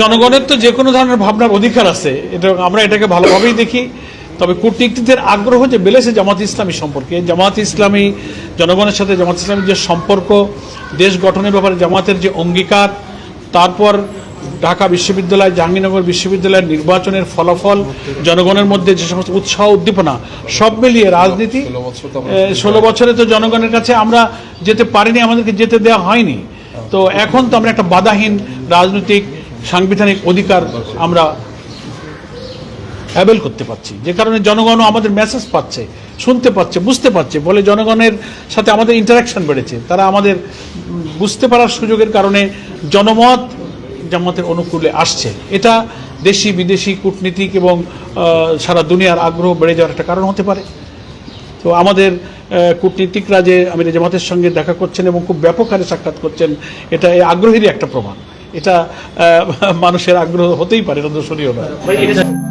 জনগণের তো যে কোনো ধরনের ভাবনার অধিকার আছে। এটা আমরা এটাকে ভালোভাবেই দেখি। তবে কূটনীতিকদের আগ্রহ যে বেড়েছে জামাত ইসলামী সম্পর্কে। জামাত ইসলামী জনগণের সাথে জামাত ইসলামীর যে সম্পর্ক দেশ গঠনের ব্যাপারে জামাতের যে অঙ্গীকার তারপর ঢাকা বিশ্ববিদ্যালয় জাহাঙ্গীরনগর বিশ্ববিদ্যালয়ের নির্বাচনের ফলাফল জনগণের মধ্যে যে সমস্ত উৎসাহ উদ্দীপনা সব মিলিয়ে রাজনীতি ষোলো বছরে তো জনগণের কাছে আমরা যেতে পারিনি আমাদেরকে যেতে দেওয়া হয়নি। তো এখন তো আমরা একটা বাধাহীন রাজনৈতিক সাংবিধানিক অধিকার আমরা অ্যাভেল করতে পারছি। যে কারণে জনগণও আমাদের মেসেজ পাচ্ছে, শুনতে পাচ্ছে, বুঝতে পারছে। বলে জনগণের সাথে আমাদের ইন্টারাকশন বেড়েছে। তারা আমাদের বুঝতে পারার সুযোগের কারণে জনমত জামাতের অনুকূলে আসছে। এটা দেশি, বিদেশি কূটনীতিক এবং সারা দুনিয়ার আগ্রহ বেড়ে যাওয়ার একটা কারণ হতে পারে। তো আমাদের কূটনীতিকরা যে আমির জামাতের সঙ্গে দেখা করছেন এবং খুব ব্যাপক হারে সাক্ষাৎ করছেন, এটা এই আগ্রহেরই একটা প্রমাণ। এটা মানুষের আগ্রহ হতেই পারে এটা দোষণীয় নয়